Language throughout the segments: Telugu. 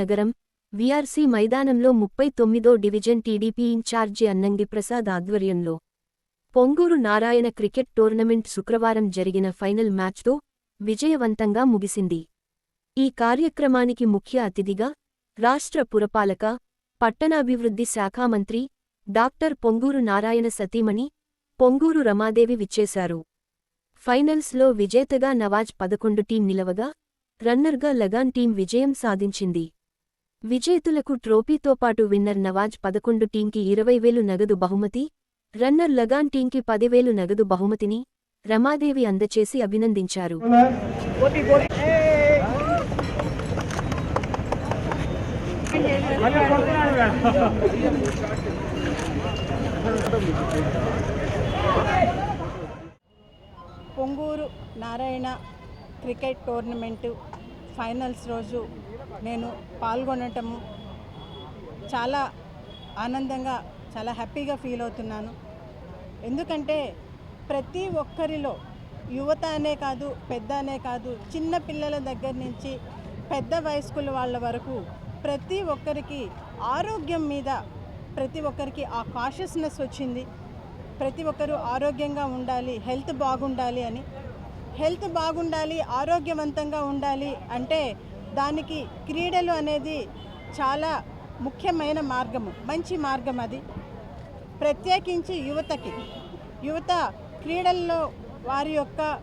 నగరం వీఆర్సీ మైదానంలో ముప్పై తొమ్మిదో division TDP in charge Annangi Prasad ఆధ్వర్యంలో పొంగూరు నారాయణ క్రికెట్ టోర్నమెంట్ శుక్రవారం జరిగిన ఫైనల్ మ్యాచ్తో విజయవంతంగా ముగిసింది. ఈ కార్యక్రమానికి ముఖ్య అతిథిగా రాష్ట్ర పురపాలక పట్టణాభివృద్ధి శాఖా మంత్రి డాక్టర్ పొంగూరు నారాయణ సతీమణి పొంగూరు రమాదేవి విచ్చేశారు. ఫైనల్స్లో విజేతగా నవాజ్ పదకొండు టీం నిలవగా రన్నర్గా లగాన్ టీం విజయం సాధించింది. విజేతులకు ట్రోఫీతో పాటు విన్నర్ నవాజ్ పదకొండు టీంకి ఇరవై వేలు నగదు బహుమతి రన్నర్ లగాన్ టీంకి పదివేలు నగదు బహుమతిని రమాదేవి అందచేసి అభినందించారు. Ponguru Narayana cricket tournament finals రోజు నేను పాల్గొనటము చాలా ఆనందంగా చాలా హ్యాపీగా ఫీల్ అవుతున్నాను. ఎందుకంటే ప్రతి ఒక్కరిలో యువత అనే కాదు పెద్ద అనే కాదు చిన్న పిల్లల దగ్గర నుంచి పెద్ద వయస్కుల వాళ్ళ వరకు ప్రతి ఒక్కరికి ఆరోగ్యం మీద ప్రతి ఒక్కరికి ఆ కాషియస్నెస్ వచ్చింది. ప్రతి ఒక్కరూ ఆరోగ్యంగా ఉండాలి హెల్త్ బాగుండాలి అని హెల్త్ బాగుండాలి ఆరోగ్యవంతంగా ఉండాలి అంటే దానికి క్రీడలు అనేది చాలా ముఖ్యమైన మార్గము. మంచి మార్గం అది. ప్రత్యేకించి యువతకి. యువత క్రీడల్లో వారి యొక్క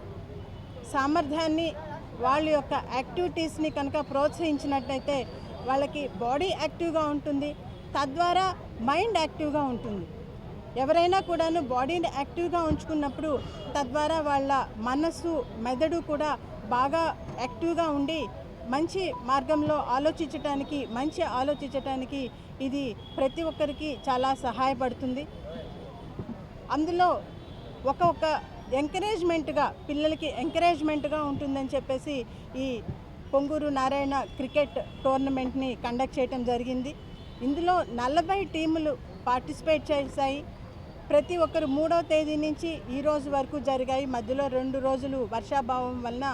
సామర్థ్యాన్ని వాళ్ళ యొక్క యాక్టివిటీస్ని కనుక ప్రోత్సహించినట్టయితే వాళ్ళకి బాడీ యాక్టివ్గా ఉంటుంది. తద్వారా మైండ్ యాక్టివ్గా ఉంటుంది. ఎవరైనా కూడాను బాడీని యాక్టివ్గా ఉంచుకున్నప్పుడు తద్వారా వాళ్ళ మనస్సు మెదడు కూడా బాగా యాక్టివ్గా ఉండి మంచి మార్గంలో ఆలోచించటానికి మంచి ఆలోచించటానికి ఇది ప్రతి ఒక్కరికి చాలా సహాయపడుతుంది. అందులో ఒక ఒక ఎంకరేజ్మెంట్గా పిల్లలకి ఎంకరేజ్మెంట్గా ఉంటుందని చెప్పేసి ఈ పొంగూరు నారాయణ క్రికెట్ టోర్నమెంట్ని కండక్ట్ చేయడం జరిగింది. ఇందులో నలభై టీములు పార్టిసిపేట్ చేశాయి. ప్రతి ఒక్కరు మూడవ తేదీ నుంచి ఈ రోజు వరకు జరిగాయి. మధ్యలో రెండు రోజులు వర్షాభావం వలన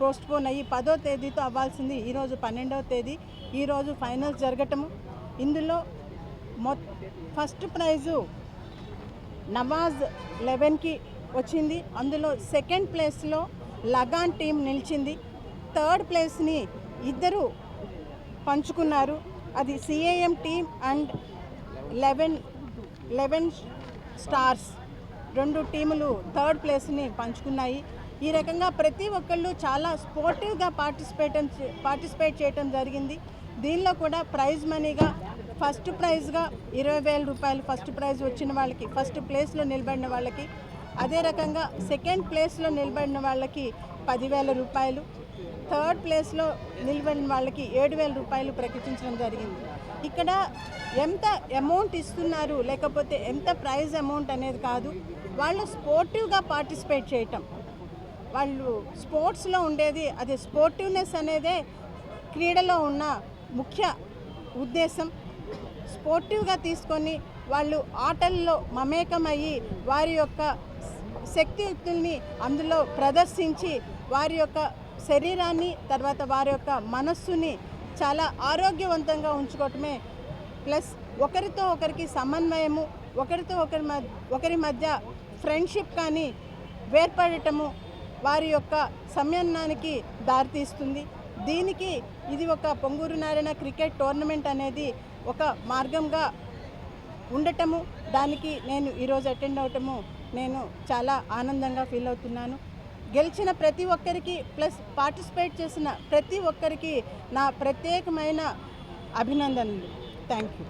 పోస్ట్పోన్ అయ్యి పదో తేదీతో అవ్వాల్సింది ఈరోజు పన్నెండవ తేదీ. ఈరోజు ఫైనల్స్ జరగటము. ఇందులో మొ ఫస్ట్ ప్రైజు నవాజ్ లెవెన్కి వచ్చింది. అందులో సెకండ్ ప్లేస్లో లగాన్ టీం నిలిచింది. థర్డ్ ప్లేస్ని ఇద్దరు పంచుకున్నారు. అది CAM team and eleven eleven stars. రెండు టీములు థర్డ్ ప్లేస్ని పంచుకున్నాయి. ఈ రకంగా ప్రతి ఒక్కళ్ళు చాలా స్పోర్టివ్గా పార్టిసిపేట్ పార్టిసిపేట్ చేయటం జరిగింది. దీనిలో కూడా ప్రైజ్ మనీగా ఫస్ట్ ప్రైజ్గా ఇరవై వేల రూపాయలు ఫస్ట్ ప్రైజ్ వచ్చిన వాళ్ళకి ఫస్ట్ ప్లేస్లో నిలబడిన వాళ్ళకి అదే రకంగా సెకండ్ ప్లేస్లో నిలబడిన వాళ్ళకి పదివేల రూపాయలు థర్డ్ ప్లేస్లో నిలబడిన వాళ్ళకి ఏడు వేల రూపాయలు ప్రకటించడం జరిగింది. ఇక్కడ ఎంత అమౌంట్ ఇస్తున్నారు లేకపోతే ఎంత ప్రైజ్ అమౌంట్ అనేది కాదు వాళ్ళు స్పోర్టివ్గా పార్టిసిపేట్ చేయటం. వాళ్ళు స్పోర్ట్స్లో ఉండేది అది స్పోర్టివ్నెస్ అనేదే క్రీడలో ఉన్న ముఖ్య ఉద్దేశం. స్పోర్టివ్గా తీసుకొని వాళ్ళు ఆటల్లో మమేకమయ్యి వారి యొక్క శక్తియుక్తుల్ని అందులో ప్రదర్శించి వారి యొక్క శరీరాన్ని తర్వాత వారి యొక్క మనస్సుని చాలా ఆరోగ్యవంతంగా ఉంచుకోవటమే. ప్లస్ ఒకరితో ఒకరికి సమన్వయము ఒకరితో ఒకరి మధ్య ఒకరి మధ్య ఫ్రెండ్షిప్ కానీ వేర్పడటము వారి యొక్క సమయానికి దారితీస్తుంది. దీనికి ఇది ఒక పొంగూరు నారాయణ క్రికెట్ టోర్నమెంట్ అనేది ఒక మార్గంగా ఉండటము. దానికి నేను ఈరోజు అటెండ్ అవటము నేను చాలా ఆనందంగా ఫీల్ అవుతున్నాను. గెలిచిన ప్రతి ఒక్కరికి ప్లస్ పార్టిసిపేట్ చేసిన ప్రతి ఒక్కరికి నా ప్రత్యేకమైన అభినందనలు. Thank you.